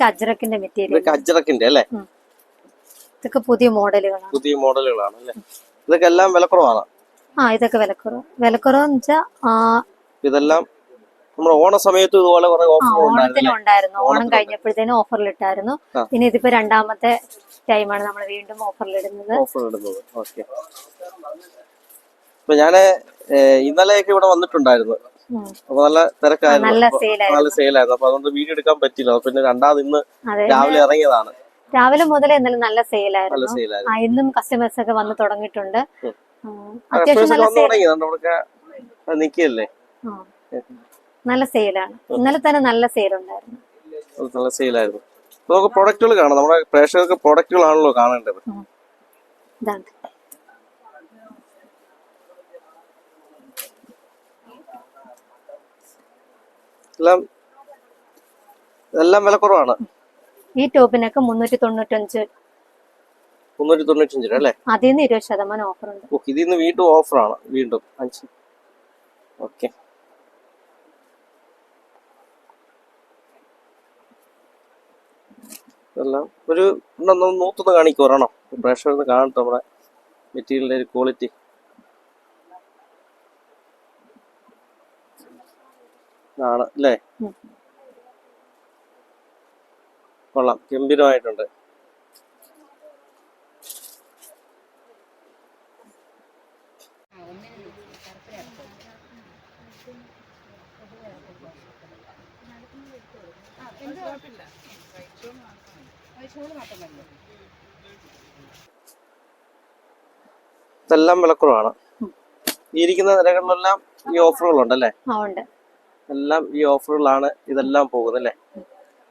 ഇതൊക്കെ അജ്രക്കിന്റെ മെറ്റീരിയൽ ഇതൊക്കെ അജ്രക്കിന്റെ അല്ലേ? ഇതൊക്കെ പുതിയ മോഡലുകളാണ്. പുതിയ മോഡലുകളാണ് അല്ലേ? ഇതൊക്കെ എല്ലാം വിലക്കുറവാണ്. ആ ഇതൊക്കെ വിലക്കുറവ്. വിലക്കുറവെന്ന് വെച്ചാൽ ആ ഇതെല്ലാം നമ്മുടെ ഓണ സമയത്ത് ഇതുപോലെ കുറെ ഉണ്ടായിരുന്നു. ഓണം കഴിഞ്ഞപ്പോഴത്തേനും ഓഫറിൽ ഇട്ടായിരുന്നു. പിന്നെ ഇതിപ്പോ രണ്ടാമത്തെ ടൈമാണ് നമ്മൾ വീണ്ടും ഓഫറിൽ ഇടുന്നത്. ഓഫർ ഇടുന്നത്. ഓക്കെ അപ്പൊ ഞാൻ ഇന്നലെയൊക്കെ ഇവിടെ വന്നിട്ടുണ്ടായിരുന്നു. അപ്പൊ നല്ല തിരക്കായിരുന്നു. നല്ല സെയിലായിരുന്നു അപ്പൊ അതുകൊണ്ട് വീഡിയോ എടുക്കാൻ പറ്റില്ല പിന്നെ രണ്ടാമത് ഇന്ന് രാവിലെ ഇറങ്ങിയതാണ്. രാവിലെ മുതലേ ഇന്നലെ നല്ല നല്ല സെയിലായിരുന്നു ഇന്നും കസ്റ്റമേഴ്സ് ഒക്കെ വന്ന് തുടങ്ങിയിട്ടുണ്ട്. അത്യാവശ്യം നല്ല സെയിൽ നല്ല സെയിലാണ് ഇന്നലെ തന്നെ നല്ല സെയിൽ ഉണ്ടായിരുന്നു. നല്ല സെയിലായിരുന്നു നമുക്ക് പ്രൊഡക്റ്റുകൾ കാണാം. നമ്മുടെ പ്രേക്ഷകർക്ക് പ്രൊഡക്റ്റുകളാണല്ലോ കാണേണ്ടത്. ഇതാണ്. എല്ലാം എല്ലാം വിലക്കുറവാണ് ഈ ടോപ്പിനൊക്കെ മുന്നൂറ്റി തൊണ്ണൂറ്റഞ്ച് മുന്നൂറ്റി തൊണ്ണൂറ്റഞ്ച് രൂപ അല്ലേ? അതിൽ നിന്ന് ഇരുപത് ശതമാനം ഓഫർ ഉണ്ട് ഓ ഇതിൽ നിന്ന് വീണ്ടും ഓഫറാണ് വീണ്ടും. അഞ്ച്. ഓക്കെ. ഒരു നൂത്തൊന്ന് കാണിക്കും ഒരെണ്ണം. പ്രേക്ഷകർക്ക് കാണട്ടെ നമ്മുടെ മെറ്റീരിയലിന്റെ ഒരു ക്വാളിറ്റി. ആണ് അല്ലേ. കൊള്ളാം. ഗംഭീരമായിട്ടുണ്ട്. ഇതെല്ലാം വിലക്കുറവാണ്. ഈ ഇരിക്കുന്ന നിരകളിലെല്ലാം ഈ ഓഫറുകളുണ്ടല്ലേ? ഉണ്ട്. എല്ലാം ഈ ഓഫറുകളാണ് ഇതെല്ലാം പോകുന്നത് അല്ലേ?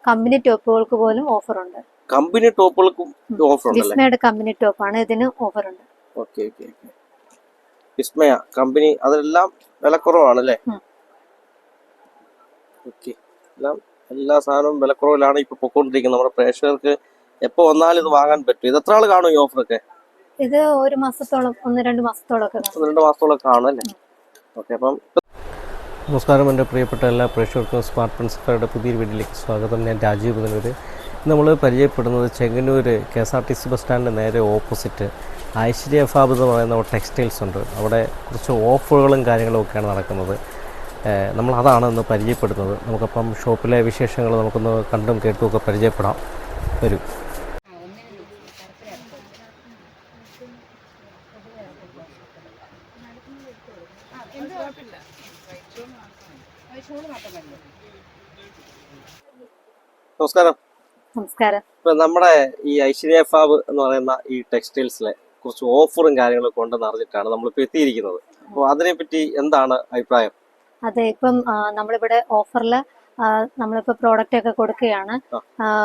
കമ്പനി ടോപ്പുകൾക്ക് പോലും ഓഫർ ഉണ്ട് കമ്പനി ടോപ്പുകൾക്കും ഓഫർ ഉണ്ട് കമ്പനി ടോപ്പാണ് ഇതിന് ഓഫർ ഉണ്ട് ഓക്കെ ഓക്കെ. വിസ്മയ കമ്പനി അതെല്ലാം വിലക്കുറവാണ് അല്ലേ ഓക്കേ. എല്ലാം എല്ലാ സാധനവും വിലക്കുറവിലാണ് ഇപ്പൊ പൊക്കോണ്ടിരിക്കുന്നത്. നമ്മുടെ പ്രേക്ഷകർക്ക് എപ്പോ വന്നാലും ഇത് വാങ്ങാൻ പറ്റും. ഇത് എത്ര ആൾ കാണും ഈ ഓഫറൊക്കെ? ഇത് ഒരു മാസത്തോളം ഒന്ന് രണ്ട് മാസത്തോളം ഒന്ന് രണ്ട് മാസത്തോളം കാണും അല്ലേ? ഓക്കെ അപ്പം നമസ്കാരം എന്റെ പ്രിയപ്പെട്ട എല്ലാ പ്രേക്ഷകർക്കും സ്മാർട്ട് പ്രിൻസിപ്പറുടെ പുതിയൊരു വീട്ടിലേക്ക് സ്വാഗതം. ഞാൻ രാജീവ് പുതനൂർ നമ്മൾ പരിചയപ്പെടുന്നത് Chengannur K S R T C bus സ്റ്റാൻഡിന്റെ നേരെ ഓപ്പോസിറ്റ് ഐശ്വര്യ ഫാബ് എന്ന് പറയുന്ന ടെക്സ്റ്റൈൽസ് ഉണ്ട്. അവിടെ കുറച്ച് ഓഫറുകളും കാര്യങ്ങളും ഒക്കെയാണ് നടക്കുന്നത്. നമ്മളതാണ് ഇന്ന് പരിചയപ്പെടുന്നത്. നമുക്കപ്പം ഷോപ്പിലെ വിശേഷങ്ങൾ നമുക്കൊന്ന് കണ്ടും കേട്ടും ഒക്കെ പരിചയപ്പെടാം. വരും. നമസ്കാരം. നമസ്കാരം. നമ്മുടെ ഈ ഐശ്വര്യ ഫാബ് എന്ന് പറയുന്ന ഈ ടെക്സ്റ്റൈൽസിലെ കുറച്ച് ഓഫറും കാര്യങ്ങളും കൊണ്ടെന്ന് അറിഞ്ഞിട്ടാണ് നമ്മളിപ്പോ എത്തിയിരിക്കുന്നത്. അപ്പോൾ അതിനെപ്പറ്റി എന്താണ് അഭിപ്രായം? അതെ ഇപ്പം നമ്മളിവിടെ ഓഫറിൽ നമ്മളിപ്പോൾ പ്രോഡക്റ്റ് ഒക്കെ കൊടുക്കുകയാണ്.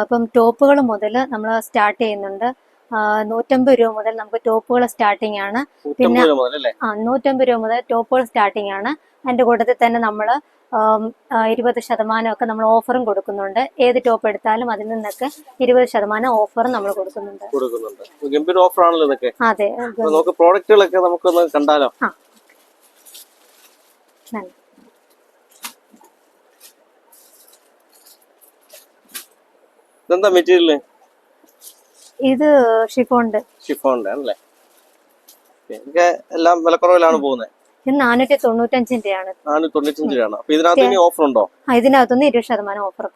ഇപ്പം ടോപ്പുകൾ മുതൽ നമ്മൾ സ്റ്റാർട്ട് ചെയ്യുന്നുണ്ട്. നൂറ്റമ്പത് രൂപ മുതൽ നമുക്ക് ടോപ്പുകൾ സ്റ്റാർട്ടിംഗ് ആണ്. പിന്നെ ആ നൂറ്റമ്പത് രൂപ മുതൽ ടോപ്പുകൾ സ്റ്റാർട്ടിംഗ് ആണ്. അതിന്റെ കൂട്ടത്തിൽ തന്നെ നമ്മൾ ഇരുപത് ശതമാനം ഒക്കെ നമ്മൾ ഓഫറും കൊടുക്കുന്നുണ്ട്. ഏത് ടോപ്പ് എടുത്താലും അതിൽ നിന്നൊക്കെ ഇരുപത് ശതമാനം ഓഫറും നമ്മൾ കൊടുക്കുന്നുണ്ട്. കൊടുക്കുന്നുണ്ട്. ഗംഭീര ഇതൊക്കെ. അതെ. നമുക്ക് പ്രോഡക്റ്റുകളൊക്കെ നമുക്കൊന്ന് കണ്ടാലോ? ആ. നല്ല. ഇതെന്താ മെറ്റീരിയൽ ഇത് ഷിഫോണ്ട്. ഷിഫോണിന്റെ ആണല്ലേ. ഇതൊക്കെ എല്ലാം വിലക്കുറവിലാണ് പോകുന്നത്. ഇത് നാനൂറ്റി തൊണ്ണൂറ്റഞ്ചിന്റെ ആണ് നാനൂറ്റി തൊണ്ണൂറ്റഞ്ച് രൂപയാണ് അപ്പൊ ഇതിനകത്ത് ഇനി ഓഫർ ഉണ്ടോ ആ, ഇതിനകത്തുനിന്ന് ഇരുപത് ശതമാനം ഓഫർ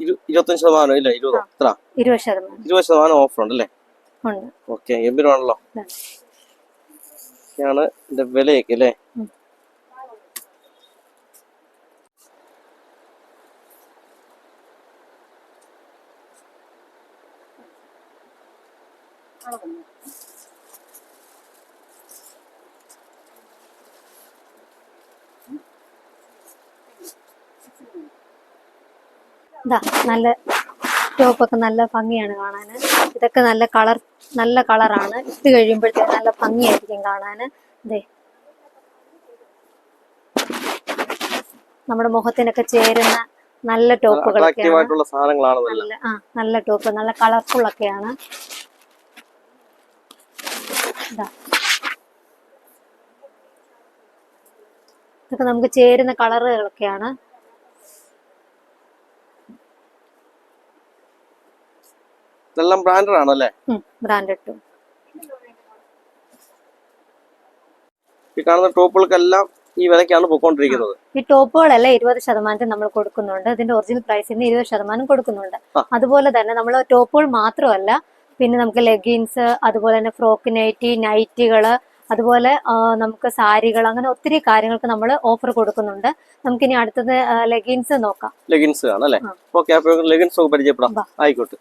ഇരു ഇരുപത്തഞ്ച് ശതമാനം ഇല്ല ഇരുപതോ. എത്ര? ഇരുപത് ശതമാനം. ഇരുപത് ശതമാനം ഓഫർ ഉണ്ട്. അല്ലേ ഉണ്ട് ഓക്കെ ഗംഭീരമാണല്ലോ. ഒക്കെയാണ് ഇതിന്റെ വിലയൊക്കെ അല്ലേ? ഇതാ നല്ല ടോപ്പൊക്കെ നല്ല ഭംഗിയാണ് കാണാൻ ഇതൊക്കെ നല്ല കളർ നല്ല കളറാണ്. ഇട്ട് കഴിയുമ്പോഴത്തേക്ക് നല്ല ഭംഗിയായിരിക്കും കാണാൻ ഇതേ നമ്മുടെ മുഖത്തിനൊക്കെ ചേരുന്ന നല്ല ടോപ്പുകളൊക്കെ നല്ല. ആ നല്ല ടോപ്പ് നല്ല കളർഫുൾ ഒക്കെയാണ്. ഇതൊക്കെ നമുക്ക് ചേരുന്ന കളറുകളൊക്കെയാണ്. ഇതെല്ലാം ബ്രാൻഡഡ് ആണല്ലേ? ബ്രാൻഡഡ് ഈ കാണുന്ന ടോപ്പുകൾക്കെല്ലാം ഈ വിലക്കാണ് പോയിക്കൊണ്ടിരിക്കുന്നത്. ഈ ടോപ്പുകളെല്ലാം ഇരുപത് ശതമാനത്തിന് നമ്മൾ കൊടുക്കുന്നുണ്ട്. ഇതിന്റെ ഒറിജിനൽ പ്രൈസിന് ഇരുപത് ശതമാനം കൊടുക്കുന്നുണ്ട്. അതുപോലെ തന്നെ നമ്മൾ ടോപ്പുകൾ മാത്രമല്ല പിന്നെ നമുക്ക് ലെഗിൻസ് അതുപോലെ തന്നെ ഫ്രോക്ക് നൈറ്റി നൈറ്റികൾ അതുപോലെ നമുക്ക് സാരികൾ അങ്ങനെ ഒത്തിരി കാര്യങ്ങൾക്ക് നമ്മൾ ഓഫർ കൊടുക്കുന്നുണ്ട്. നമുക്ക് ഇനി അടുത്തത് ലെഗിൻസ് നോക്കാം. ലെഗിൻസ് ആണല്ലേ. ഓക്കെ ലെഗിൻസ് പരിചയപ്പെടാം. ആയിക്കോട്ടെ.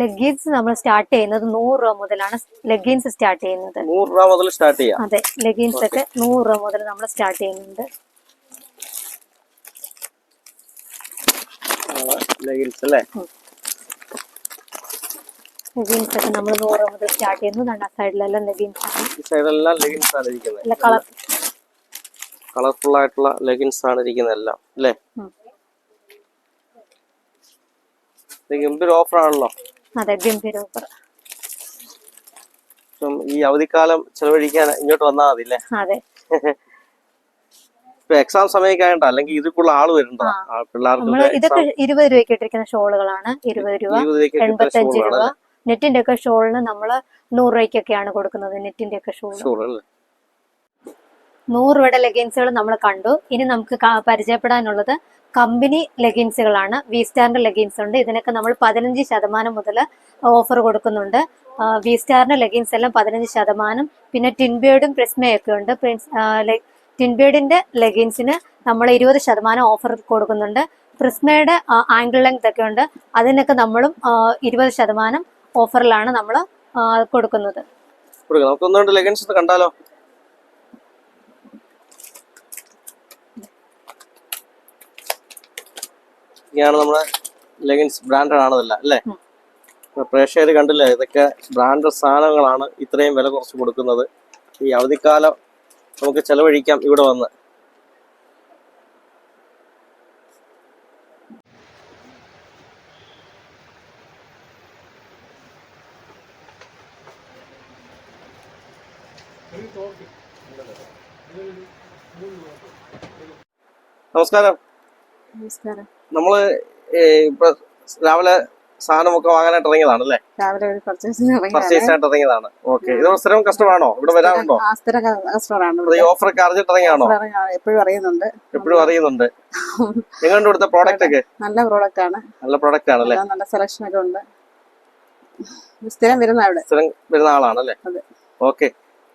ലെഗിൻസ് നമ്മൾ സ്റ്റാർട്ട് ചെയ്യുന്നത് നൂറ് രൂപ മുതലാണ് ലെഗിൻസ് സ്റ്റാർട്ട് ചെയ്യുന്നത്. നൂറ് രൂപ മുതൽ സ്റ്റാർട്ട് ചെയ്യാം. അതെ ലെഗിൻസ് ഒക്കെ നൂറ് രൂപ മുതൽ നമ്മൾ സ്റ്റാർട്ട് ചെയ്യുന്നുണ്ട്. ലെഗിൻസ് അല്ലേ? ലെഗിൻസ് ഒക്കെ നമ്മൾ നൂറ് രൂപ മുതൽ സ്റ്റാർട്ട് ചെയ്യുന്നു. രണ്ട് സൈഡിലെല്ലാം ലെഗിൻസ് ആണ്. ലെഗിൻസ് ആണ് ഇരിക്കുന്നത്. കളർ കളർഫുൾ ആയിട്ടുള്ള ലെഗിൻസ് ആണ് ഇരിക്കുന്നത് എല്ലാം അല്ലേ? ഗംഭീര ഓഫർ ആണല്ലോ. അതെ ഗംഭീര ഓഫർ ഈ അവധിക്കാലം ചെലവഴിക്കാൻ ഇങ്ങോട്ട് വന്നാൽ മതി അല്ലേ അതെ. ഇപ്പൊ എക്സാം സമയമൊക്കെ അല്ലെങ്കിൽ ഇതിക്കുള്ള ആൾ വരുന്നുണ്ടോ. പിള്ളേർക്ക് ഇതൊക്കെ ഇരുപത് രൂപയ്ക്ക് ഇട്ടിരിക്കുന്ന ഷോളുകളാണ്. ഇരുപത് രൂപ എൺപത്തഞ്ച് രൂപ. നെറ്റിന്റെ ഒക്കെ ഷോളിന് നമ്മൾ നൂറ് രൂപയ്ക്കൊക്കെയാണ് കൊടുക്കുന്നത് നെറ്റിന്റെ ഒക്കെ ഷോൾ നൂറ് രൂപയുടെ ലെഗിൻസുകൾ നമ്മൾ കണ്ടു. ഇനി നമുക്ക് പരിചയപ്പെടാനുള്ളത് കമ്പനി ലെഗിൻസുകളാണ്. വി സ്റ്റാറിന്റെ ലെഗിൻസ് ഉണ്ട്. ഇതിനൊക്കെ നമ്മൾ പതിനഞ്ച് ശതമാനം മുതൽ ഓഫർ കൊടുക്കുന്നുണ്ട്. വി സ്റ്റാറിന്റെ ലെഗിൻസ് എല്ലാം പതിനഞ്ച് ശതമാനം. പിന്നെ ടിൻബേർഡും പ്രിസ്മയൊക്കെ ഉണ്ട്. പ്രിൻസ് ആ, ടിൻബേർഡിന്റെ ലെഗിൻസിന് നമ്മൾ ഇരുപത് ശതമാനം ഓഫർ കൊടുക്കുന്നുണ്ട്. പ്രിസ്മയുടെ ആംഗിൾ ലെങ്ത് ഒക്കെ ഉണ്ട്. അതിനൊക്കെ നമ്മളും ഇരുപത് ശതമാനം ഓഫറിലാണ് നമ്മൾ കൊടുക്കുന്നത്. കൊടുക്കാം നമുക്ക് കണ്ടാലോ? ഇതാണ് നമ്മുടെ ലെഗിൻസ് ബ്രാൻഡഡ് ആണതല്ല അല്ലേ? പ്രേക്ഷകർ കണ്ടില്ലേ ഇതൊക്കെ ബ്രാൻഡഡ് സാധനങ്ങളാണ് ഇത്രയും വില കുറച്ച് കൊടുക്കുന്നത്. ഈ അവധിക്കാലം നമുക്ക് ചെലവഴിക്കാം ഇവിടെ വന്ന്. നമസ്കാരം. നമസ്കാരം. നമ്മൾ ഏ, ഇപ്പൊ രാവിലെ സാധനമൊക്കെ വാങ്ങാനായിട്ട് ഇറങ്ങിയതാണ് അല്ലേ? രാവിലെ ഒരു പർച്ചേസ് ആയിട്ട് ഇറങ്ങിയതാണ്. ഓക്കെ ഇത് സ്ഥിരം കസ്റ്റമർ ആണോ ഇവിടെ. വരാറുണ്ടോ കസ്റ്റമറാണ് ഓഫർ ഒക്കെ അറിഞ്ഞിട്ട് ഇറങ്ങിയാണോ? എപ്പോഴും അറിയുന്നുണ്ട്. എപ്പോഴും അറിയുന്നുണ്ട്. നിങ്ങളുടെ ഇവിടുത്തെ പ്രോഡക്റ്റ് ഒക്കെ? നല്ല പ്രോഡക്റ്റ് ആണ്. നല്ല പ്രോഡക്റ്റ് ആണല്ലേ അല്ലേ? നല്ല സെലക്ഷൻ ഒക്കെ ഉണ്ട്. സ്ഥിരം വരുന്ന അവിടെ സ്ഥിരം വരുന്ന ആളാണല്ലേ. ഓക്കെ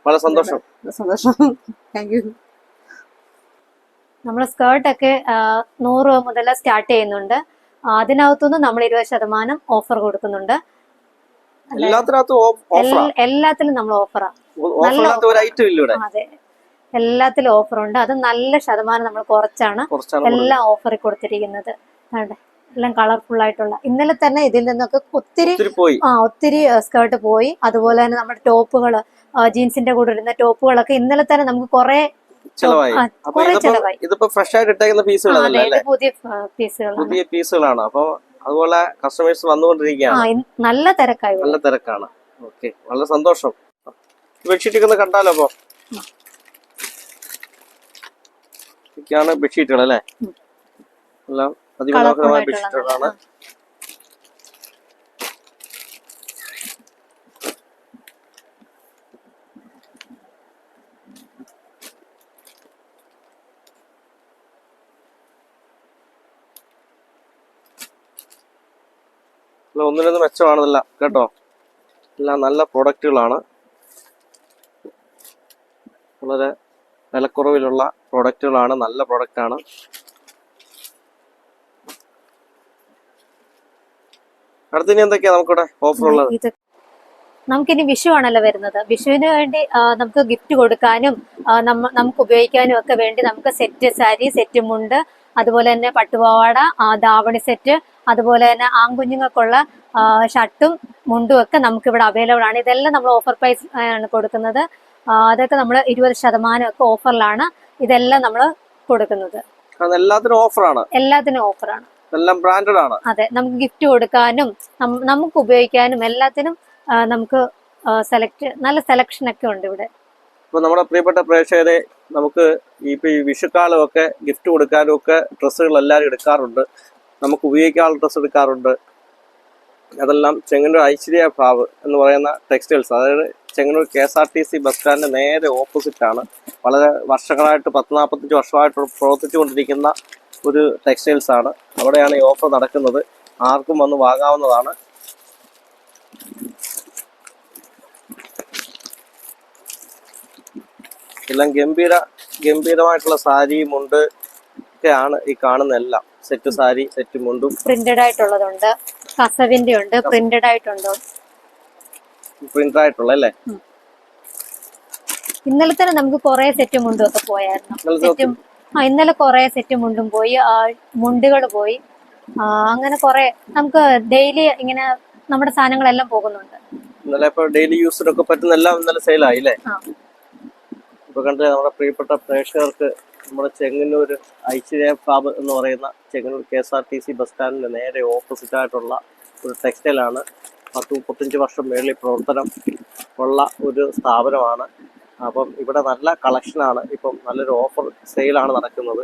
വളരെ സന്തോഷം. സന്തോഷം. താങ്ക് യു നമ്മൾ സ്കേർട്ടൊക്കെ നൂറ് രൂപ മുതൽ സ്റ്റാർട്ട് ചെയ്യുന്നുണ്ട്. അതിനകത്തുനിന്ന് നമ്മൾ ഇരുപത് ശതമാനം ഓഫർ കൊടുക്കുന്നുണ്ട്. എല്ലാത്തിലും നമ്മൾ ഓഫറാ അതെ. എല്ലാത്തിലും ഓഫർ ഉണ്ട്. അത് നല്ല ശതമാനം നമ്മൾ കുറച്ചാണ് എല്ലാം ഓഫറിൽ കൊടുത്തിരിക്കുന്നത്. അതെ എല്ലാം കളർഫുൾ ആയിട്ടുള്ള. ഇന്നലെ തന്നെ ഇതിൽ നിന്നൊക്കെ ഒത്തിരി ആ ഒത്തിരി സ്കേർട്ട് പോയി. അതുപോലെ തന്നെ നമ്മുടെ ടോപ്പുകൾ ജീൻസിന്റെ കൂടെ ഇടുന്ന ടോപ്പുകളൊക്കെ ഇന്നലെ തന്നെ നമുക്ക് കുറെ ചെലവായി. അപ്പൊ ഇതിപ്പോ ഫ്രഷ് ആയിട്ട് ഇട്ടേക്കുന്ന പീസുകളല്ലേ പുതിയ പീസുകളാണ് അപ്പൊ അതുപോലെ കസ്റ്റമേഴ്സ് വന്നുകൊണ്ടിരിക്കുകയാണ്. നല്ല തിരക്കായി. നല്ല തിരക്കാണ്. ഓക്കെ വളരെ സന്തോഷം. ബെഡ്ഷീറ്റ് ഒന്ന് കണ്ടാലോ അപ്പൊ? ഇതൊക്കെയാണ് ബെഡ്ഷീറ്റുകൾ അല്ലേ. എല്ലാം അതിമനോഹരമായ ബെഡ്ഷീറ്റുകളാണ്. ഒന്നിനൊന്ന് മെച്ചമാണെന്നല്ല കേട്ടോ? എല്ലാം നല്ല പ്രോഡക്റ്റുകളാണ്. വളരെ വിലക്കുറവിലുള്ള പ്രോഡക്റ്റുകളാണ് നല്ല പ്രോഡക്റ്റാണ്. അടുത്തിനി എന്തൊക്കെയാ നമുക്കിവിടെ ഇത് നമുക്കിനി വിഷു ആണല്ലോ വരുന്നത്. വിഷുവിന് വേണ്ടി നമുക്ക് ഗിഫ്റ്റ് കൊടുക്കാനും നമുക്ക് ഉപയോഗിക്കാനും ഒക്കെ വേണ്ടി നമുക്ക് സെറ്റ് സാരി സെറ്റ് മുണ്ട് അതുപോലെ തന്നെ പട്ടുപാവാട ദാവണി സെറ്റ് അതുപോലെ തന്നെ ആൺകുഞ്ഞുങ്ങൾക്കുള്ള ഷർട്ടും മുണ്ടും ഒക്കെ നമുക്ക് ഇവിടെ അവൈലബിൾ ആണ്. ഇതെല്ലാം നമ്മൾ ഓഫർ പ്രൈസ് ആണ് കൊടുക്കുന്നത്. അതൊക്കെ നമ്മൾ ഇരുപത് ശതമാനം ഒക്കെ ഓഫറിലാണ് ഇതെല്ലാം നമ്മൾ കൊടുക്കുന്നത്. എല്ലാത്തിനും ഓഫറാണ് എല്ലാത്തിനും ഓഫറാണ് എല്ലാം ബ്രാൻഡഡ് ആണ്. അതെ നമുക്ക് ഗിഫ്റ്റ് കൊടുക്കാനും നമുക്ക് ഉപയോഗിക്കാനും എല്ലാത്തിനും നമുക്ക് സെലക്ട് നല്ല സെലക്ഷൻ ഒക്കെ ഉണ്ട് ഇവിടെ. അപ്പോൾ നമ്മുടെ പ്രിയപ്പെട്ട പ്രേക്ഷകരെ നമുക്ക് ഇപ്പോൾ ഈ വിഷുക്കാലമൊക്കെ ഗിഫ്റ്റ് കൊടുക്കാനും ഒക്കെ ഡ്രസ്സുകൾ എല്ലാവരും എടുക്കാറുണ്ട്. നമുക്ക് ഉപയോഗിക്കാനുള്ള ഡ്രസ്സ് എടുക്കാറുണ്ട്. അതെല്ലാം ചെങ്ങന്നൂർ ഐശ്വര്യ ഭാവ് എന്ന് പറയുന്ന ടെക്സ്റ്റൈൽസ് അതായത് Chengannur K S R T C bus സ്റ്റാൻഡിന് നേരെ ഓപ്പോസിറ്റാണ് വളരെ വർഷങ്ങളായിട്ട് പത്ത് നാൽപ്പത്തഞ്ച് വർഷമായിട്ട് പ്രവർത്തിച്ചുകൊണ്ടിരിക്കുന്ന ഒരു ടെക്സ്റ്റൈൽസ് ആണ്. അവിടെയാണ് ഈ ഓഫർ നടക്കുന്നത്. ആർക്കും വന്ന് വാങ്ങാവുന്നതാണ്. എല്ലാം ഗംഭീര ഗംഭീരമായിട്ടുള്ള സാരിയും മുണ്ട് ഒക്കെയാണ് ഈ കാണുന്ന എല്ലാം. സെറ്റ് സാരി സെറ്റ് മുണ്ടും. പ്രിന്റഡ് ആയിട്ടുള്ളതുണ്ട്. കസവിന്റെ ഉണ്ട് പ്രിന്റഡ് ആയിട്ടുണ്ട്. പ്രിന്റഡ് ആയിട്ടുള്ള അല്ലേ? ഇന്നലെ തന്നെ നമുക്ക് കുറെ സെറ്റ് മുണ്ടും ഒക്കെ പോയായിരുന്നു. സെറ്റും ആ ഇന്നലെ കുറെ സെറ്റ് മുണ്ടും പോയി. മുണ്ടുകൾ പോയി. അങ്ങനെ കുറെ നമുക്ക് ഡെയിലി ഇങ്ങനെ നമ്മുടെ സാധനങ്ങളെല്ലാം പോകുന്നുണ്ട്. ഇന്നലെ ഇപ്പൊ ഡെയിലി യൂസിനൊക്കെ പറ്റുന്ന എല്ലാം ഇന്നലെ സെയിലായി അല്ലേ? ഇപ്പൊ കണ്ടില്ലേ നമ്മുടെ പ്രിയപ്പെട്ട പ്രേക്ഷകർക്ക് നമ്മുടെ ചെങ്ങന്നൂർ ഐശ്വര്യ ഫാബ് എന്ന് പറയുന്ന Chengannur K S R T C bus സ്റ്റാൻഡിന് നേരെ ഓപ്പോസിറ്റ് ആയിട്ടുള്ള ഒരു ടെക്സ്റ്റൈലാണ് പത്ത് മുപ്പത്തഞ്ച് വർഷം മേളിൽ പ്രവർത്തനം ഉള്ള ഒരു സ്ഥാപനമാണ്. അപ്പം ഇവിടെ നല്ല കളക്ഷനാണ് ഇപ്പം നല്ലൊരു ഓഫർ സെയിലാണ് നടക്കുന്നത്.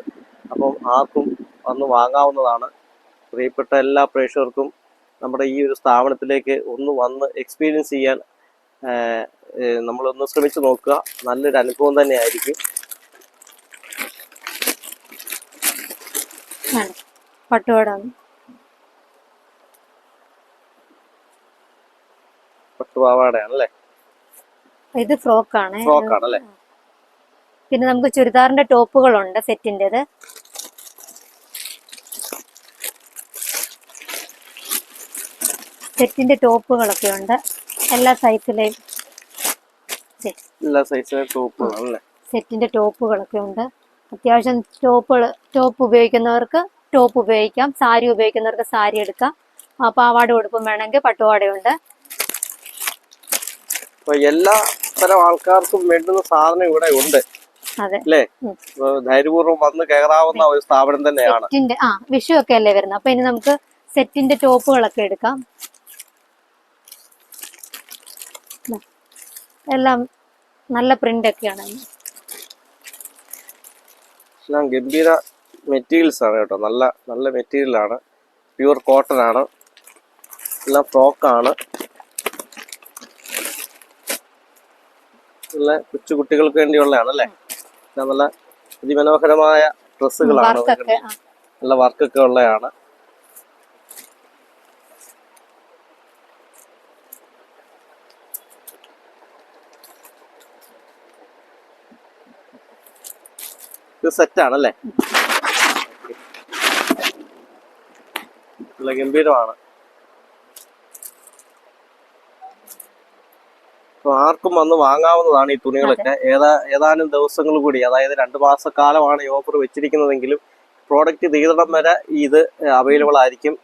അപ്പം ആർക്കും വന്ന് വാങ്ങാവുന്നതാണ്. പ്രിയപ്പെട്ട എല്ലാ പ്രേക്ഷകർക്കും നമ്മുടെ ഈ ഒരു സ്ഥാപനത്തിലേക്ക് ഒന്ന് വന്ന് എക്സ്പീരിയൻസ് ചെയ്യാൻ നമ്മളൊന്ന് ശ്രമിച്ചു നോക്കുക. നല്ലൊരു അനുഭവം തന്നെയായിരിക്കും. പട്ടുപാട പട്ടുപാവാടയാണ് അല്ലേ ഇത് ഫ്രോക്കാണ്. ഫ്രോക്കാണ് അല്ലേ പിന്നെ നമുക്ക് ചുരിദാറിന്റെ ടോപ്പുകളുണ്ട് സെറ്റിന്റെത് സെറ്റിന്റെ ടോപ്പുകളൊക്കെ ഉണ്ട്. എല്ലാ സൈസിലെയും എല്ലാ സൈസിലും സെറ്റിന്റെ ടോപ്പുകളൊക്കെ ഉണ്ട്. അത്യാവശ്യം ടോപ്പുകൾ ടോപ്പ് ഉപയോഗിക്കുന്നവർക്ക് ടോപ്പ് ഉപയോഗിക്കാം. സാരി ഉപയോഗിക്കുന്നവർക്ക് സാരി എടുക്കാം. ആ, പാവാട ഉടുപ്പും വേണമെങ്കിൽ പട്ടുപാടയുണ്ട് എല്ലാ തരം ആൾക്കാർക്കും വേണ്ടുന്ന സാധനം ഇവിടെ ഉണ്ട്. അതെ. അല്ലേ? ഉം. അപ്പൊ ധൈര്യപൂർവം വന്ന് കയറാവുന്ന ഒരു സ്ഥാപനം തന്നെയാണ്. ആ വിഷു ഒക്കെ അല്ലേ വരുന്നത്? അപ്പൊ ഇനി നമുക്ക് സെറ്റിന്റെ ടോപ്പുകളൊക്കെ എടുക്കാം. എല്ലാം നല്ല പ്രിന്റ് ഒക്കെയാണ് എല്ലാം ഗംഭീര മെറ്റീരിയൽസ് ആണ് കേട്ടോ. നല്ല നല്ല മെറ്റീരിയലാണ് പ്യൂർ കോട്ടൺ ആണ്. എല്ലാം ഫ്രോക്കാണ് നല്ല കൊച്ചു കുട്ടികൾക്ക് വേണ്ടിയുള്ളതാണ് അല്ലേ? നല്ല അതിമനോഹരമായ ഡ്രസ്സുകളാണ് നല്ല വർക്കൊക്കെ ഉള്ളതാണ്. ഇത് സെറ്റാണല്ലേ നല്ല ഗംഭീരമാണ്. ആർക്കും വന്ന് വാങ്ങാവുന്നതാണ് ഈ തുണികളൊക്കെ. ഏതാ ഏതാനും ദിവസങ്ങൾ കൂടി അതായത് രണ്ട് മാസക്കാലമാണ് ഈ ഓഫർ വെച്ചിരിക്കുന്നതെങ്കിലും പ്രോഡക്റ്റ് തീരണം വരെ ഇത് അവൈലബിൾ ആയിരിക്കും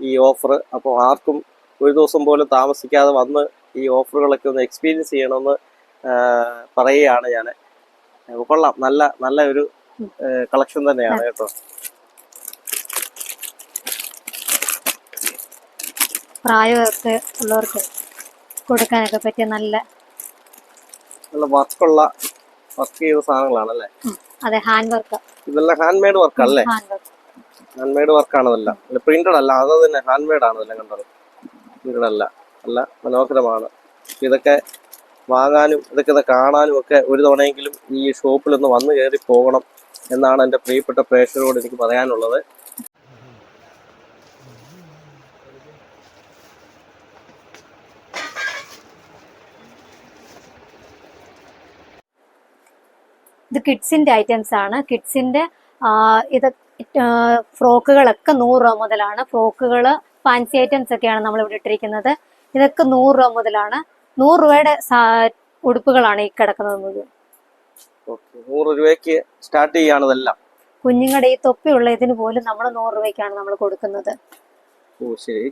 ഈ ഓഫർ അപ്പോൾ ആർക്കും ഒരു ദിവസം പോലും താമസിക്കാതെ വന്ന് ഈ ഓഫറുകളൊക്കെ ഒന്ന് എക്സ്പീരിയൻസ് ചെയ്യണമെന്ന് പറയുകയാണ് ഞാൻ കൊള്ളാം. നല്ല നല്ല ഒരു കളക്ഷൻ തന്നെയാണ് കേട്ടോ. പ്രായമൊക്കെ ഉള്ളവർക്ക് കൊടുക്കാനൊക്കെ പറ്റിയ നല്ല നല്ല വർക്കുള്ള വർക്ക് ചെയ്ത സാധനങ്ങളാണ് അല്ലേ അതെ ഹാൻഡ് വർക്ക് ഇതെല്ലാം ഹാൻഡ് മെയ്ഡ് വർക്ക് അല്ലേ ഹാൻഡ് മെയ്ഡ് വർക്കാണ് ഇതെല്ലാം. അല്ല പ്രിന്റഡ് അല്ല അത് തന്നെ ഹാൻഡ് മെയ്ഡ് ആണ് ഇതെല്ലാം കണ്ടത്. പ്രിന്റഡ് അല്ല നല്ല മനോഹരമാണ്. ഇതൊക്കെ വാങ്ങാനും ഇതൊക്കെ ഇത് കാണാനും ഒക്കെ ഒരു തവണയെങ്കിലും ഈ ഷോപ്പിലൊന്ന് വന്നു കയറി പോകണം. എന്നാണ് എന്റെ പ്രിയപ്പെട്ട പ്രേക്ഷകരോട് എനിക്ക് പറയാനുള്ളത്. ഇത് കിഡ്സിന്റെ ഐറ്റംസ് ആണ്. കിഡ്സിന്റെ ഇത് ഫ്രോക്കുകളൊക്കെ നൂറ് രൂപ മുതലാണ്. ഫ്രോക്കുകൾ ഫാൻസി ഐറ്റംസ് ഒക്കെയാണ് നമ്മൾ ഇവിടെ ഇട്ടിരിക്കുന്നത്. ഇതൊക്കെ നൂറ് രൂപ മുതലാണ്. നൂറ് രൂപയുടെ ഉടുപ്പുകളാണ് ഈ കിടക്കുന്നത് മുഴുവൻ. നൂറ് രൂപയ്ക്ക് സ്റ്റാർട്ട് ചെയ്യാണ് ഇതെല്ലാം. കുഞ്ഞുങ്ങളുടെ ഈ തൊപ്പിയുള്ള ഇതിന് പോലും നമ്മൾ നൂറ് രൂപയ്ക്കാണ് നമ്മൾ കൊടുക്കുന്നത്.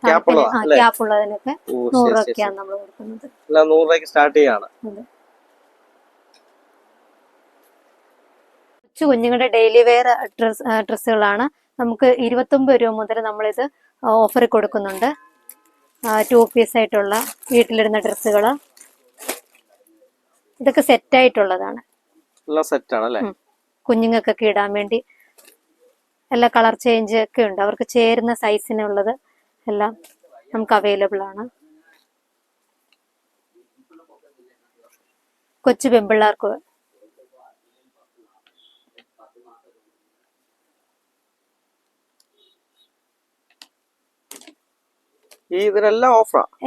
ക്യാപ്പ് ഉള്ളതിനൊക്കെ നൂറ് രൂപയ്ക്കാണ് നമ്മൾ കൊടുക്കുന്നത്. നൂറ് രൂപയ്ക്ക് സ്റ്റാർട്ട് ചെയ്യാണ്. കൊച്ചു കുഞ്ഞുങ്ങളുടെ ഡെയിലി വെയർ ഡ്രസ് ഡ്രസ്സുകളാണ്. നമുക്ക് ഇരുപത്തൊമ്പത് രൂപ മുതൽ നമ്മളിത് ഓഫറിൽ കൊടുക്കുന്നുണ്ട്. ടു പീസ് ആയിട്ടുള്ള വീട്ടിലിടുന്ന ഡ്രസ്സുകൾ ഇതൊക്കെ സെറ്റ് ആയിട്ടുള്ളതാണ് സെറ്റ് ആണ് അല്ലേ. കുഞ്ഞുങ്ങൾക്കൊക്കെ ഇടാൻ വേണ്ടി എല്ലാ കളർ ചേഞ്ച് ഒക്കെ ഉണ്ട്. അവർക്ക് ചേരുന്ന സൈസിനുള്ളത് എല്ലാം നമുക്ക് അവൈലബിൾ ആണ്. കൊച്ചു പെമ്പിള്ളാർക്ക്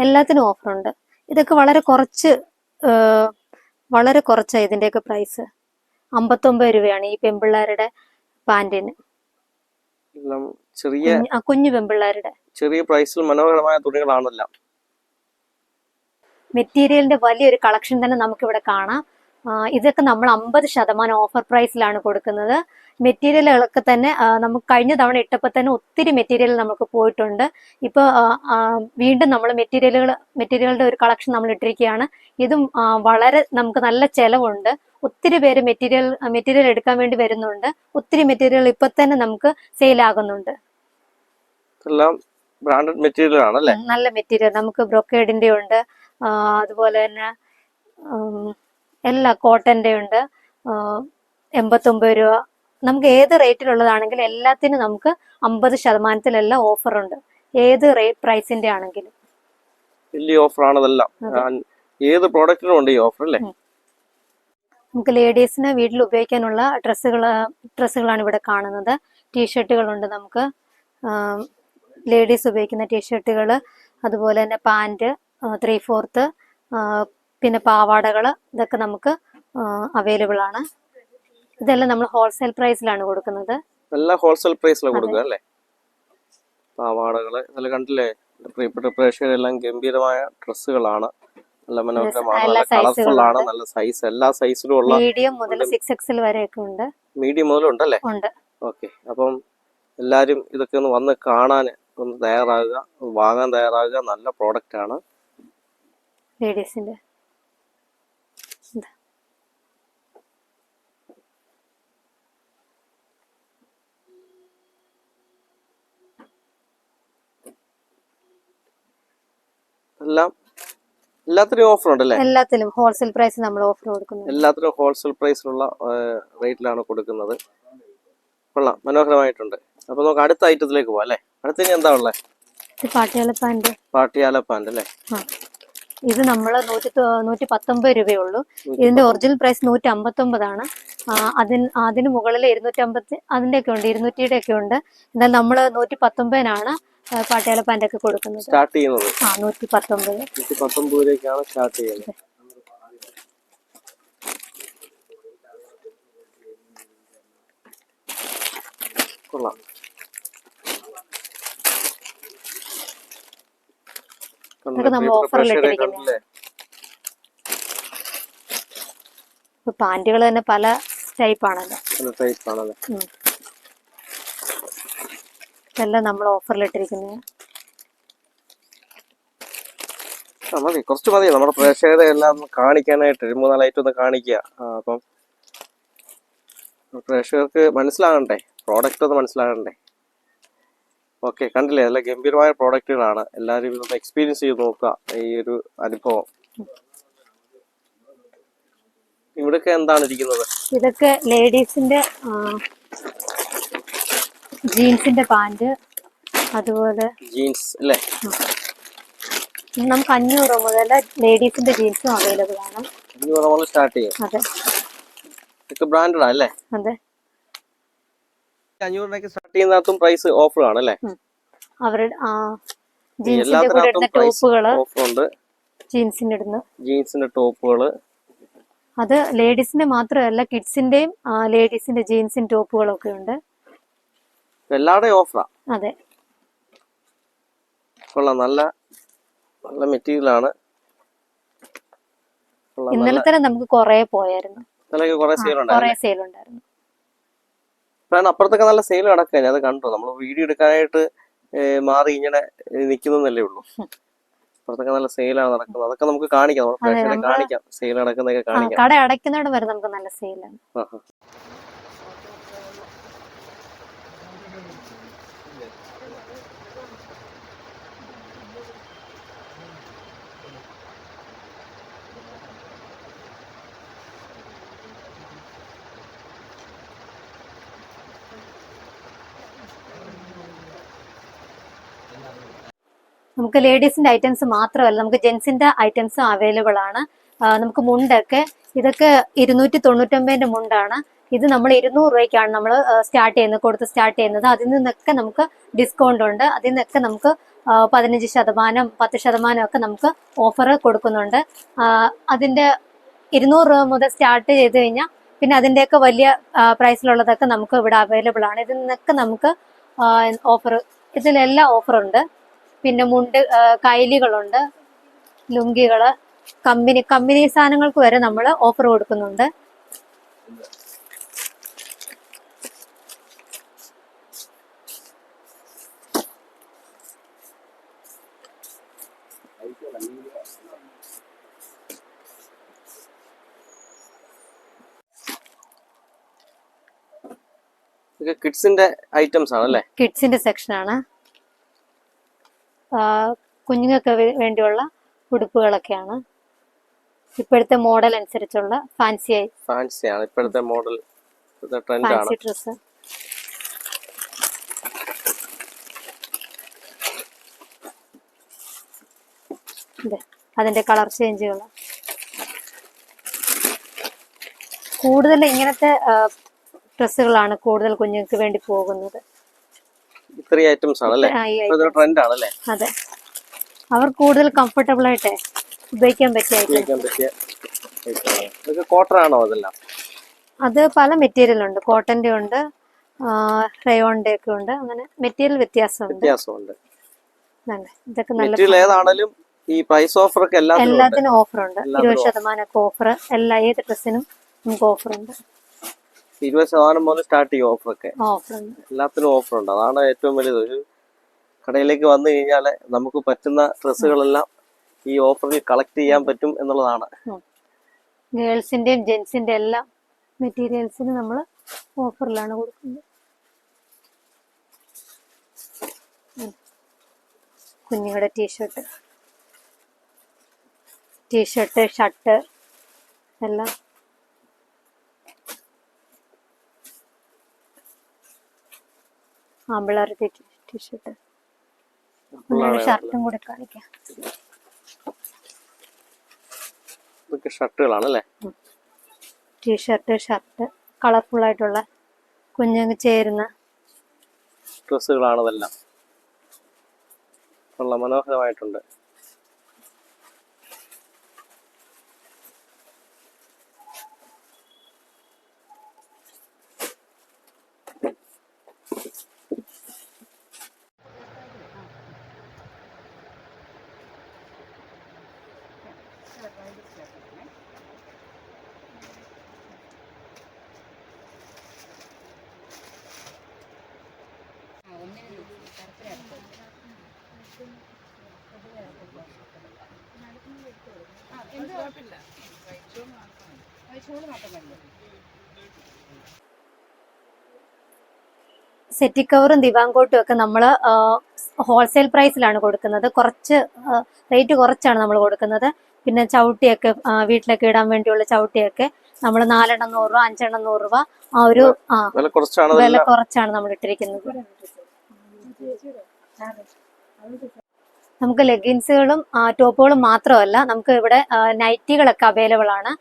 എല്ലാത്തിനും ഓഫർ ഉണ്ട്. ഇതൊക്കെ വളരെ കുറച്ച് വളരെ കുറച്ചാണ് ഇതിന്റെയൊക്കെ പ്രൈസ് അമ്പത്തൊമ്പത് രൂപയാണ് ഈ പെമ്പിള്ളാരുടെ പാന്റിന് ചെറിയ കുഞ്ഞു പെമ്പിള്ളാരുടെ. ചെറിയ പ്രൈസിൽ മനോഹരമായ തുണികളാണല്ലോ. മെറ്റീരിയലിന്റെ വലിയൊരു കളക്ഷൻ തന്നെ നമുക്കിവിടെ കാണാം. ഇതൊക്കെ നമ്മൾ അമ്പത് ശതമാനം ഓഫർ പ്രൈസിലാണ് കൊടുക്കുന്നത്. മെറ്റീരിയലുകളൊക്കെ തന്നെ നമുക്ക് കഴിഞ്ഞ തവണ ഇട്ടപ്പോൾ തന്നെ ഒത്തിരി മെറ്റീരിയൽ നമുക്ക് പോയിട്ടുണ്ട്. ഇപ്പോൾ വീണ്ടും നമ്മൾ മെറ്റീരിയലുകൾ മെറ്റീരിയലുകളുടെ ഒരു കളക്ഷൻ നമ്മൾ ഇട്ടിരിക്കുകയാണ്. ഇതും വളരെ നമുക്ക് നല്ല ചിലവുണ്ട്. ഒത്തിരി പേര് മെറ്റീരിയൽ മെറ്റീരിയൽ എടുക്കാൻ വേണ്ടി വരുന്നുണ്ട്. ഒത്തിരി മെറ്റീരിയൽ ഇപ്പൊ തന്നെ നമുക്ക് സെയിൽ ആകുന്നുണ്ട്. എല്ലാം ബ്രാൻഡഡ് മെറ്റീരിയൽ ആണല്ലേ? നല്ല മെറ്റീരിയൽ നമുക്ക് ബ്രൊക്കേഡിന്റെ ഉണ്ട് അതുപോലെ തന്നെ എല്ലാ കോട്ടന്റെ ഉണ്ട്. ആ, എൺപത്തൊമ്പത് രൂപ നമുക്ക് ഏത് റേറ്റിലുള്ളതാണെങ്കിലും എല്ലാത്തിനും നമുക്ക് അമ്പത് ശതമാനത്തിലെല്ലാം ഓഫർ ഉണ്ട്. ഏത് റേറ്റ് പ്രൈസിന്റെ ആണെങ്കിലും. വലിയ ഓഫറാണ് ആണതെല്ലാം. ഏത് പ്രോഡക്റ്റിനും ഉണ്ട് ഈ ഓഫർ അല്ലേ? നമുക്ക് ലേഡീസിന് വീട്ടിൽ ഉപയോഗിക്കാനുള്ള ഡ്രസ്സുകൾ ഡ്രസ്സുകളാണ് ഇവിടെ കാണുന്നത്. ടീഷർട്ടുകളുണ്ട് നമുക്ക്. ലേഡീസ് ഉപയോഗിക്കുന്ന ടീഷർട്ടുകൾ അതുപോലെ തന്നെ പാന്റ് ത്രീ ഫോർത്ത് പിന്നെ പാവാടകൾ ഇതൊക്കെ നമുക്ക് അവൈലബിൾ ആണ്. ഇതെല്ലാം നമ്മൾ ഹോൾസെയിൽ പ്രൈസിലാണ് കൊടുക്കുന്നത്. എല്ലാം ഹോൾസെയിൽ പ്രൈസിലാണ് കൊടുക്കുക അല്ലേ? പാവാടകൾ ഇതെല്ലാം കണ്ടില്ലേ? പ്രിയപ്പെട്ട പ്രേക്ഷകരെല്ലാം ഗംഭീരമായ ഡ്രസ്സുകളാണ്. നല്ല മനോഹരമാണ് എല്ലാ നല്ല കളർഫുൾ ആണ് നല്ല സൈസ് എല്ലാ സൈസിലും ഉള്ള മീഡിയം മുതൽ സിക്സ് എക്സിൽ വരെയൊക്കെ ഉണ്ട്. മീഡിയം മുതൽ ഉണ്ടല്ലേ ഉണ്ട്. ഓക്കെ അപ്പം എല്ലാരും ഇതൊക്കെ ഒന്ന് വന്ന് കാണാൻ ഒന്ന് തയ്യാറാകുക വാങ്ങാൻ തയ്യാറാകുക. നല്ല പ്രോഡക്റ്റ് ആണ്. ലേഡീസിന്റെ എല്ലാം എല്ലാത്തിനും ഓഫർ ഉണ്ടല്ലേ? എല്ലാത്തിലും ഹോൾസെയിൽ പ്രൈസ് നമ്മൾ ഓഫർ കൊടുക്കുന്നു എല്ലാത്തിനും ഹോൾസെയിൽ പ്രൈസിലുള്ള റേറ്റിലാണ് കൊടുക്കുന്നത്. കൊള്ളാം. മനോഹരമായിട്ടുണ്ട്. അപ്പൊ നമുക്ക് അടുത്ത ഐറ്റത്തിലേക്ക് പോവാം അല്ലേ? അടുത്ത ഇനി എന്താ ഉള്ളത് പാട്ടിയാല പാന്റ്. പാട്ടിയാല പാന്റ് അല്ലേ? ഇത് നമ്മൾ നൂറ്റി നൂറ്റി പത്തൊമ്പത് രൂപയുള്ളൂ. ഇതിന്റെ ഒറിജിനൽ പ്രൈസ് നൂറ്റി അമ്പത്തൊമ്പതാണ് അതിന് അതിന് മുകളിൽ ഇരുന്നൂറ്റി അമ്പത്തി അതിന്റെ ഒക്കെ ഉണ്ട് ഇരുന്നൂറ്റിയുടെ ഒക്കെ ഉണ്ട്. എന്നാൽ നമ്മൾ നൂറ്റി പത്തൊമ്പതിനാണ് പാട്ടിയാല പാന്റൊക്കെ കൊടുക്കുന്നത്. സ്റ്റാർട്ട് ചെയ്യുന്നത്? ആ നൂറ്റി പത്തൊമ്പത് നൂറ്റി പത്തൊമ്പത് രൂപയ്ക്കാണ് സ്റ്റാർട്ട് ചെയ്യുന്നത് കൊള്ളാം പാന്റുകൾ തന്നെ പല ടൈപ്പ് ആണല്ലോ നല്ല ടൈപ്പ് ആണല്ലേ ഉം. ഇതെല്ലാം നമ്മൾ ആ മതി കുറച്ച് മതി നമ്മുടെ പ്രേക്ഷകരെ എല്ലാം കാണിക്കാനായിട്ട് ഒരു മൂന്നാൽ ഐറ്റം ഒന്ന് കാണിക്കുക അപ്പം പ്രേക്ഷകർക്ക് മനസ്സിലാകണ്ടേ? പ്രോഡക്റ്റ് ഒന്ന് മനസ്സിലാകണ്ടേ? ഓക്കെ കണ്ടില്ലേ? നല്ല ഗംഭീരമായ പ്രോഡക്റ്റുകളാണ് എല്ലാവരും ഇതൊന്ന് എക്സ്പീരിയൻസ് ചെയ്ത് നോക്കുക. ഈ ഒരു അനുഭവം. ഇവിടൊക്കെ എന്താണ് ഇരിക്കുന്നത്? ഇതൊക്കെ ലേഡീസിന്റെ ജീൻസിന്റെ പാന്റ് അതുപോലെ ജീൻസ് അല്ലേ? നമുക്ക് അഞ്ഞൂറ് മുതൽ ലേഡീസിന്റെ ജീൻസും അവൈലബിൾ ആണ്. അഞ്ഞൂറ് മുതൽ സ്റ്റാർട്ട് ചെയ്യും. അതെ. ഇതൊക്കെ ബ്രാൻഡഡാ അല്ലേ? അതെ. അഞ്ഞൂറ് രൂപയ്ക്ക് സ്റ്റാർട്ട് ചെയ്യുന്നതും പ്രൈസ് ഓഫർ ആണ് അല്ലേ? അവരുടെ ആ ജീൻസിന്റെ കൂടെ ഇടുന്ന ടോപ്പുകൾ ഓഫർ ഉണ്ട്. ജീൻസിന്റെ ഇടുന്ന. ജീൻസിന്റെ ടോപ്പുകൾ. അത് ലേഡീസിന്റെ മാത്രമല്ല കിഡ്സിന്റെയും ലേഡീസിന്റെ ജീൻസിന്റെ ടോപ്പുകളൊക്കെ ഉണ്ട്. എല്ലാവരുടെയും ഓഫറാ അതെ. കൊള്ളാം. നല്ല നല്ല മെറ്റീരിയൽ ആണ്. ഇന്നലെ തന്നെ നമുക്ക് കൊറേ പോയായിരുന്നു. കുറേ സെയിൽ ഉണ്ടായിരുന്നു. അപ്പുറത്തൊക്കെ നല്ല സെയിൽ നടക്കുക ഞാൻ അത് കണ്ടു. നമ്മൾ വീഡിയോ എടുക്കാനായിട്ട് മാറി ഇങ്ങനെ നിൽക്കുന്നല്ലേ ഉള്ളൂ. അപ്പുറത്തൊക്കെ നല്ല സെയിലാണ് നടക്കുന്നത്. അതൊക്കെ നമുക്ക് കാണിക്കാം. കാണിക്കാം. സെയിൽ നടക്കുന്നതൊക്കെ കാണിക്കാം. കട അടയ്ക്കുന്നിടം വരെ നമുക്ക് നല്ല സെയിലാണ് നമുക്ക് ലേഡീസിന്റെ ഐറ്റംസ് മാത്രമല്ല നമുക്ക് ജെൻസിന്റെ ഐറ്റംസും അവൈലബിൾ ആണ്. നമുക്ക് മുണ്ടൊക്കെ ഇതൊക്കെ ഇരുന്നൂറ്റി തൊണ്ണൂറ്റൊമ്പതിന്റെ മുണ്ടാണ്. ഇത് നമ്മൾ ഇരുന്നൂറ് രൂപയ്ക്കാണ് നമ്മൾ സ്റ്റാർട്ട് ചെയ്യുന്നത് കൊടുത്ത് സ്റ്റാർട്ട് ചെയ്യുന്നത്. അതിൽ നിന്നൊക്കെ നമുക്ക് ഡിസ്കൗണ്ട് ഉണ്ട്. അതിൽ നിന്നൊക്കെ നമുക്ക് പതിനഞ്ച് ശതമാനം പത്ത് ശതമാനം ഒക്കെ നമുക്ക് ഓഫർ കൊടുക്കുന്നുണ്ട്. അതിന്റെ ഇരുന്നൂറ് രൂപ മുതൽ സ്റ്റാർട്ട് ചെയ്ത് കഴിഞ്ഞാൽ പിന്നെ അതിന്റെയൊക്കെ വലിയ പ്രൈസിലുള്ളതൊക്കെ നമുക്ക് ഇവിടെ അവൈലബിൾ ആണ്. ഇതിൽ നിന്നൊക്കെ നമുക്ക് ഓഫർ ഇതിലെല്ലാം ഓഫറുണ്ട് പിന്നെ മുണ്ട് കൈലികളുണ്ട് ലുങ്കികൾ കമ്പനി കമ്പനി സാധനങ്ങൾക്ക് വരെ നമ്മൾ ഓഫർ കൊടുക്കുന്നുണ്ട്. കിഡ്സിന്റെ ഐറ്റംസ് ആണ് അല്ലേ കിഡ്സിന്റെ സെക്ഷനാണ് കുഞ്ഞുങ്ങൾക്ക് വേണ്ടിയുള്ള ഉടുപ്പുകളൊക്കെയാണ്. ഇപ്പോഴത്തെ മോഡൽ അനുസരിച്ചുള്ള ഫാൻസി ആയി ഫാൻസിയാണ്. ഇപ്പോഴത്തെ മോഡൽ ഫാൻസി ഡ്രസ്സ്. അതിന്റെ കളർ ചേഞ്ചുകൾ കൂടുതൽ ഇങ്ങനത്തെ ഡ്രസ്സുകളാണ് കൂടുതൽ കുഞ്ഞുങ്ങൾക്ക് വേണ്ടി പോകുന്നത്. ഇത്രയും ഐറ്റംസ് ആണല്ലേ ട്രെൻഡ് അല്ലേ? അതെ. അവർ കൂടുതൽ കംഫർട്ടബിൾ ആയിട്ട് ഉപയോഗിക്കാൻ പറ്റിയ. ഉപയോഗിക്കാൻ കോട്ടൺ ആണോ. അതെല്ലാം? അത് പല മെറ്റീരിയൽ ഉണ്ട്. കോട്ടന്റെ ഉണ്ട് റയോണിന്റെ ഒക്കെ ഉണ്ട്. അങ്ങനെ മെറ്റീരിയൽ വ്യത്യാസമുണ്ട്. വ്യത്യാസമുണ്ട്. ഇതൊക്കെ നല്ല ഏതാണേലും ഈ പ്രൈസ് ഓഫർ ഒക്കെ എല്ലാത്തിനും ഓഫർ ഉണ്ട്. ഇരുപത് ശതമാനമൊക്കെ ഓഫർ എല്ലാ ഏത് ഡ്രസ്സിനും നമുക്ക് ഓഫർ ഉണ്ട്. ഇരുപത് ശതമാനം മുതൽ സ്റ്റാർട്ട് ചെയ്യും ഓഫർ ഒക്കെ ഓഫർ ഉണ്ട് എല്ലാത്തിനും ഓഫർ ഉണ്ട് അതാണ് ഏറ്റവും വലുത് ഒരു കടയിലേക്ക് വന്നു കഴിഞ്ഞാൽ നമുക്ക് പറ്റുന്ന ഡ്രസ്സുകളെല്ലാം ഈ ഓഫറിൽ കളക്ട് ചെയ്യാൻ പറ്റും എന്നുള്ളതാണ്. ഗേൾസിന്റെയും ജെന്റ്സിന്റെ എല്ലാം മെറ്റീരിയൽസിന് നമ്മൾ ഓഫറിലാണ് കൊടുക്കുന്നത്. കുഞ്ഞുങ്ങളുടെ ടീഷർട്ട്. ടീഷർട്ട് ഷർട്ട് എല്ലാം. ആമ്പിള്ളേരുടെ ടീഷർട്ട് ഷർട്ടും കൂടെ കാണിക്കാം. ഇതൊക്കെ ഷർട്ടുകളാണ് അല്ലേ ടീഷർട്ട് ഷർട്ട് കളർഫുൾ ആയിട്ടുള്ള കുഞ്ഞുങ്ങ് ചേരുന്ന ഡ്രസ്സുകളാണ് ഇതെല്ലാം നല്ല മനോഹരമായിട്ടുണ്ട്. സെറ്റി കവറും ദിവാങ്കോട്ടും ഒക്കെ നമ്മൾ ഹോൾസെയിൽ പ്രൈസിലാണ് കൊടുക്കുന്നത്. കുറച്ച് റേറ്റ് കുറച്ചാണ് നമ്മൾ കൊടുക്കുന്നത്. പിന്നെ ചവിട്ടിയൊക്കെ വീട്ടിലൊക്കെ ഇടാൻ വേണ്ടിയുള്ള ചവിട്ടിയൊക്കെ നമ്മൾ നാലെണ്ണം നൂറ് രൂപ അഞ്ചെണ്ണം നൂറ് രൂപ ആ ഒരു വില കുറച്ചാണ് നമ്മൾ ഇട്ടിരിക്കുന്നത്. നമുക്ക് ലെഗിൻസുകളും ടോപ്പുകളും മാത്രമല്ല നമുക്ക് ഇവിടെ നൈറ്റികളൊക്കെ അവൈലബിൾ ആണ്.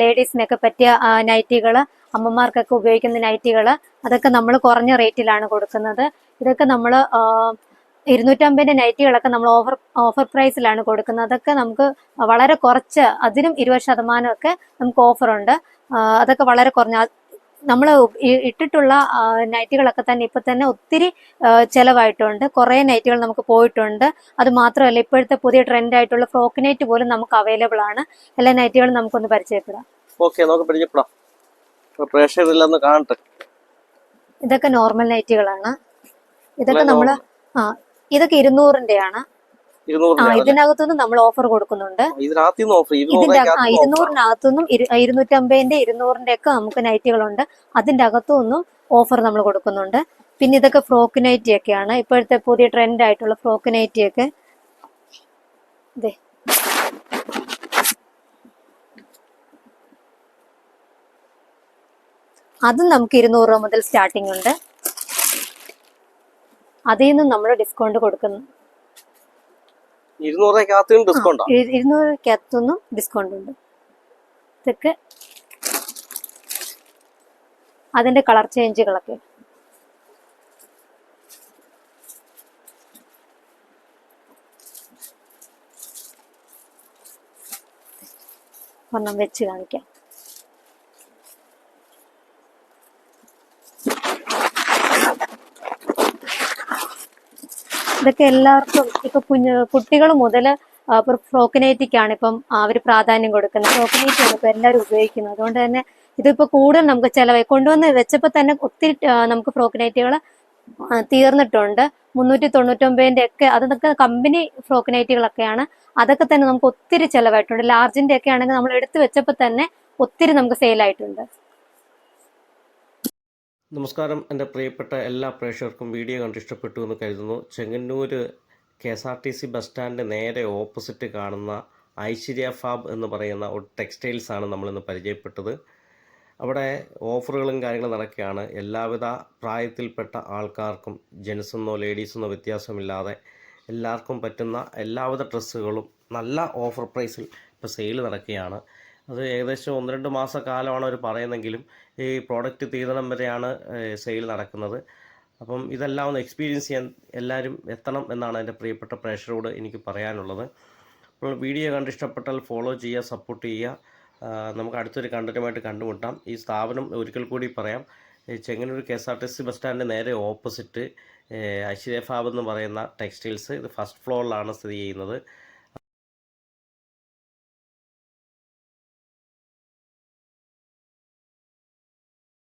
ലേഡീസിനൊക്കെ പറ്റിയ നൈറ്റികൾ അമ്മമാർക്കൊക്കെ ഉപയോഗിക്കുന്ന നൈറ്റികൾ അതൊക്കെ നമ്മൾ കുറഞ്ഞ റേറ്റിലാണ് കൊടുക്കുന്നത്. ഇതൊക്കെ നമ്മൾ ഇരുന്നൂറ്റമ്പതിന്റെ നൈറ്റികളൊക്കെ നമ്മൾ ഓഫർ ഓഫർ പ്രൈസിലാണ് കൊടുക്കുന്നത്. അതൊക്കെ നമുക്ക് വളരെ കുറച്ച് അതിനും ഇരുപത് ശതമാനമൊക്കെ നമുക്ക് ഓഫറുണ്ട്. അതൊക്കെ വളരെ കുറഞ്ഞ നമ്മൾ ഇട്ടിട്ടുള്ള നൈറ്റികളൊക്കെ തന്നെ ഇപ്പൊ തന്നെ ഒത്തിരി ചിലവായിട്ടുണ്ട്. കുറേ നൈറ്റുകൾ നമുക്ക് പോയിട്ടുണ്ട്. അത് മാത്രമല്ല ഇപ്പോഴത്തെ പുതിയ ട്രെൻഡ് ആയിട്ടുള്ള ഫ്രോക്ക് നൈറ്റ് പോലും നമുക്ക് അവൈലബിൾ ആണ്. എല്ലാ നൈറ്റുകളും നമുക്കൊന്ന് പരിചയപ്പെടാം. ഓക്കെ നമുക്ക് പരിചയപ്പെടാം. പ്രേക്ഷകരില്ലെന്ന് കാണട്ടെ. ഇതൊക്കെ നോർമൽ നൈറ്റുകളാണ് ഇതൊക്കെ നമ്മൾ നമ്മൾ ആ ഇതൊക്കെ ഇരുന്നൂറിന് ഇതിനകത്തുനിന്ന് നമ്മൾ ഓഫർ കൊടുക്കുന്നുണ്ട്. ഇതിനകത്ത് നിന്ന് ഓഫർ ഇരുന്നൂറിനകത്തുനിന്നും ഇരു- ഇരുന്നൂറ്റമ്പതിന്റെ ഇരുന്നൂറിന്റെ ഒക്കെ നമുക്ക് നൈറ്റികളുണ്ട് അതിന്റെ അകത്തുനിന്നും ഓഫർ നമ്മൾ കൊടുക്കുന്നുണ്ട്. പിന്നെ ഇതൊക്കെ ഫ്രോക്ക് നൈറ്റി ഒക്കെയാണ് ഇപ്പോഴത്തെ പുതിയ ട്രെൻഡ് ആയിട്ടുള്ള ഫ്രോക്ക് നൈറ്റി ഒക്കെ ഇതേ അതും നമുക്ക് ഇരുന്നൂറ് രൂപ മുതൽ സ്റ്റാർട്ടിംഗ് ഉണ്ട്. അതിൽ നിന്നും നമ്മൾ ഡിസ്കൗണ്ട് കൊടുക്കുന്നു. ഇരുന്നൂറ് ഡിസ്കൗണ്ട് ഡിസ്കൗണ്ടാ ഇരു- ഇരുന്നൂറക്കകത്തൊന്നും ഡിസ്കൗണ്ട് ഉണ്ട്. ഇതൊക്കെ അതിന്റെ കളർ ചേഞ്ചുകളൊക്കെ ഒരെണ്ണം വെച്ച് കാണിക്കാം. ഇതൊക്കെ എല്ലാവർക്കും ഇപ്പൊ കുഞ്ഞു കുട്ടികൾ മുതൽ ഫ്രോക്ക് നൈറ്റിക്കാണ് ഇപ്പം അവർ പ്രാധാന്യം കൊടുക്കുന്നത്. ഫ്രോക്ക് നൈറ്റിയാണ് ഇപ്പൊ എല്ലാവരും ഉപയോഗിക്കുന്നത്. അതുകൊണ്ട് തന്നെ ഇതിപ്പോ കൂടുതൽ നമുക്ക് ചിലവായി. കൊണ്ടുവന്ന് വെച്ചപ്പോൾ തന്നെ ഒത്തിരി നമുക്ക് ഫ്രോക്കിനേറ്റുകൾ തീർന്നിട്ടുണ്ട്. മുന്നൂറ്റി തൊണ്ണൂറ്റൊമ്പതിന്റെ ഒക്കെ അതൊക്കെ കമ്പനി ഫ്രോക്ക് നൈറ്റുകളൊക്കെയാണ് അതൊക്കെ തന്നെ നമുക്ക് ഒത്തിരി ചിലവായിട്ടുണ്ട്. ലാർജിന്റെ ഒക്കെ ആണെങ്കിൽ നമ്മൾ എടുത്തു വെച്ചപ്പോൾ തന്നെ ഒത്തിരി നമുക്ക് സെയിലായിട്ടുണ്ട് നമസ്കാരം. എന്റെ പ്രിയപ്പെട്ട എല്ലാ പ്രേക്ഷകർക്കും വീഡിയോ കണ്ട് ഇഷ്ടപ്പെട്ടു എന്ന് കരുതുന്നു. Chengannur K S R T C bus stand നേരെ ഓപ്പോസിറ്റ് കാണുന്ന ഐശ്വര്യ ഫാബ് എന്ന് പറയുന്ന ഒരു ടെക്സ്റ്റൈൽസ് ആണ് നമ്മളിന്ന് പരിചയപ്പെട്ടത്. അവിടെ ഓഫറുകളും കാര്യങ്ങളും നടക്കുകയാണ്. എല്ലാവിധ പ്രായത്തിൽപ്പെട്ട ആൾക്കാർക്കും ജെൻസെന്നോ ലേഡീസെന്നോ വ്യത്യാസമില്ലാതെ എല്ലാവർക്കും പറ്റുന്ന എല്ലാവിധ ഡ്രസ്സുകളും നല്ല ഓഫർ പ്രൈസിൽ ഇപ്പോൾ സെയിൽ നടക്കുകയാണ്. അത് ഏകദേശം ഒന്ന് രണ്ട് മാസ കാലമാണ് അവർ പറയുന്നെങ്കിലും ഈ പ്രോഡക്റ്റ് തീരണം വരെയാണ് സെയിൽ നടക്കുന്നത്. അപ്പം ഇതെല്ലാം ഒന്ന് എക്സ്പീരിയൻസ് ചെയ്യാൻ എല്ലാവരും എത്തണം എന്നാണ് എന്റെ പ്രിയപ്പെട്ട പ്രേക്ഷരോട് എനിക്ക് പറയാനുള്ളത്. അപ്പോൾ വീഡിയോ കണ്ട് ഇഷ്ടപ്പെട്ടാൽ ഫോളോ ചെയ്യുക സപ്പോർട്ട് ചെയ്യുക. നമുക്ക് അടുത്തൊരു കണ്ടന്റുമായിട്ട് കണ്ടുമുട്ടാം. ഈ സ്ഥാപനം ഒരിക്കൽ കൂടി പറയാം. Chengannur K S R T C bus സ്റ്റാൻഡിന്റെ നേരെ ഓപ്പോസിറ്റ് ഐശ്വര്യ ഫാബ് എന്ന് പറയുന്ന ടെക്സ്റ്റൈൽസ് ഇത് ഫസ്റ്റ് ഫ്ലോറിലാണ് സ്ഥിതി ചെയ്യുന്നത്.